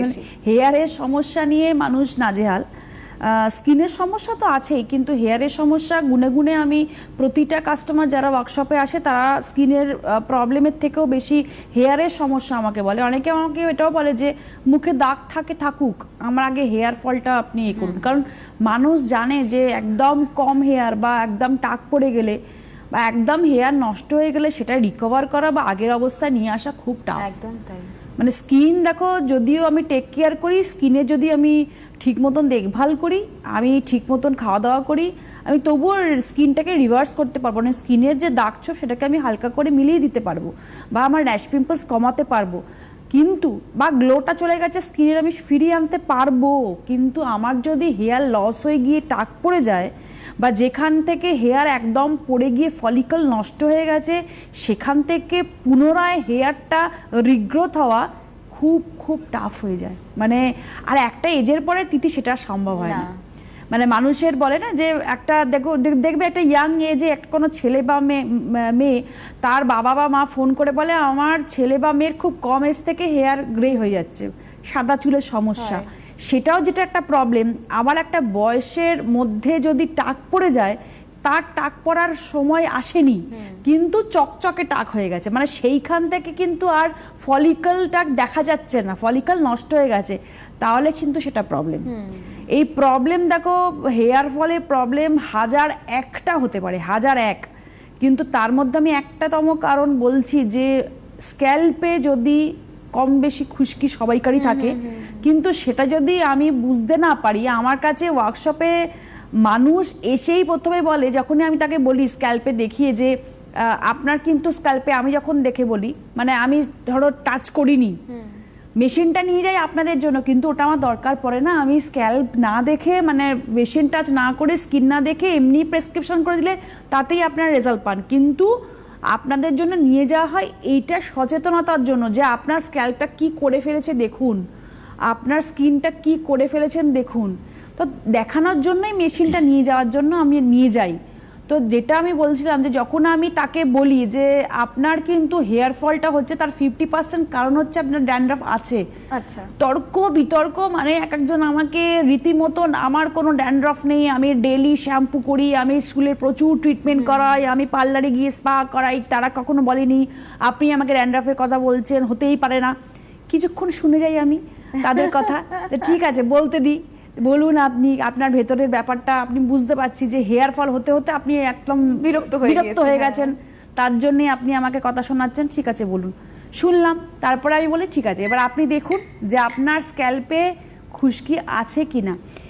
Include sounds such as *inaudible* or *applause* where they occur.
বেশি হেয়ারের সমস্যা নিয়ে মানুষ নাজেহাল। স্কিনের সমস্যা তো আছেই কিন্তু হেয়ারের সমস্যা গুনে গুনে আমি প্রতিটা কাস্টমার যারা ওয়ার্কশপে আসে তারা স্কিনের প্রবলেমের থেকেও বেশি হেয়ারের সমস্যা আমাকে বলে। অনেকে আমাকে এটাও বলে যে মুখে দাগ থাকে থাকুক আমার আগে হেয়ার ফলটা আপনি এ করুন। কারণ মানুষ জানে যে একদম কম হেয়ার বা একদম টাক পড়ে গেলে বা একদম হেয়ার নষ্ট হয়ে গেলে সেটা রিকভার করা বা আগের অবস্থায় নিয়ে আসা খুব টাফ একদম তাই। মানে স্কিন দেখো, যদিও আমি টেক কেয়ার করি, স্কিনে যদি আমি ঠিক মতন দেখভাল করি, আমি ঠিক মতন খাওয়া দাওয়া করি, আমি তবুও স্কিনটাকে রিভার্স করতে পারব না। স্কিনের যে দাগ ছোপ, সেটাকে আমি হালকা করে মিলিয়ে দিতে পারব বা আমার র্যাশ পিম্পলস কমাতে পারব। কিন্তু, বা গ্লোটা চলে গেছে স্কিনের, আমি ফিরিয়ে আনতে পারব। কিন্তু আমার যদি হেয়ার লস হয়ে গিয়ে টাক পড়ে যায় বা যেখান থেকে হেয়ার একদম পড়ে গিয়ে ফলিকল নষ্ট হয়ে গেছে সেখান থেকে পুনরায় হেয়ারটা রিগ্রোথ হওয়া খুব খুব টাফ হয়ে যায়। মানে আর একটা এজের পরে তিথি সেটা সম্ভব হয় না। মানে মানুষের বলে না যে একটা দেখো দেখ- দেখবে একটা ইয়াং এজে একটা কোনো ছেলে বা মেয়ে মেয়ে তার বাবা বা মা ফোন করে বলে আমার ছেলে বা মেয়ের খুব কম এজ থেকে হেয়ার গ্রে হয়ে যাচ্ছে সাদা চুলের সমস্যা। সেটাও যেটা একটা প্রবলেম আবার একটা বয়সের মধ্যে যদি টাক পড়ে যায় তার টাক পড়ার সময় আসেনি কিন্তু চকচকে টাক হয়ে গেছে। মানে সেইখান থেকে কিন্তু আর ফলিকলটা দেখা যাচ্ছে না ফলিকল নষ্ট হয়ে গেছে তাহলে কিন্তু সেটা প্রবলেম এই প্রবলেম দেখো হেয়ার ফলে প্রবলেম হাজার একটা হতে পারে হাজার এক। কিন্তু তার মধ্যে আমি একটাতম কারণ বলছি যে স্ক্যাল্পে যদি কম বেশি খুশকি সবাইকারই থাকে। কিন্তু সেটা যদি আমি বুঝতে না পারি আমার কাছে ওয়ার্কশপে মানুষ এসেই প্রথমে বলে যখনই আমি তাকে বলি স্ক্যাল্পে দেখিয়ে যে আপনার কিন্তু স্ক্যাল্পে আমি যখন দেখে বলি মানে আমি ধরো টাচ করিনি। মেশিনটা নিয়ে যাই আপনাদের জন্য কিন্তু ওটা আমার দরকার পড়ে না। আমি স্ক্যাল্প না দেখে মানে মেশিন টাচ না করে স্কিন না দেখে এমনি প্রেসক্রিপশন করে দিলে তাতেই আপনার রেজাল্ট পান। কিন্তু আপনাদের জন্য নিয়ে যাওয়া হয় এইটা সচেতনতার জন্য যে আপনার স্ক্যাল্পটা কি করে ফেলেছে দেখুন। আপনার স্কিনটা কি করে ফেলেছেন দেখুন। তো দেখানোর জন্যই মেশিনটা নিয়ে যাওয়ার জন্য আমি নিয়ে যাই। তো যেটা আমি বলছিলাম যে যখন আমি তাকে বলি যে আপনার কিন্তু হেয়ার ফলটা হচ্ছে তার ফিফটি পার্সেন্ট কারণ হচ্ছে আপনার ড্যান্ড্রাফ আছে। আচ্ছা। তর্ক বিতর্ক মানে এক একজন আমাকে রীতিমতন আমার কোনো ড্যান্ড্রফ নেই আমি ডেলি শ্যাম্পু করি আমি স্কুলে প্রচুর ট্রিটমেন্ট করাই আমি পার্লারে গিয়ে স্পা করাই তারা কখনো বলেনি আপনি আমাকে ড্যান্ড্রফের কথা বলছেন হতেই পারে না। কিছুক্ষণ শুনে যাই আমি তাদের কথা। *laughs* ঠিক আছে বলতে দিই। বলুন আপনি আপনার ভেতরের ব্যাপারটা আপনি বুঝতে পারছি যে হেয়ার ফল হতে হতে আপনি একদম বিরক্ত হয়ে বিরক্ত হয়ে হ্যাঁ। গেছেন। তার জন্যে আপনি আমাকে কথা শোনাচ্ছেন। ঠিক আছে বলুন। শুনলাম তারপরে আমি বলি ঠিক আছে এবার আপনি দেখুন যে আপনার স্ক্যাল্পে খুশকি আছে কি না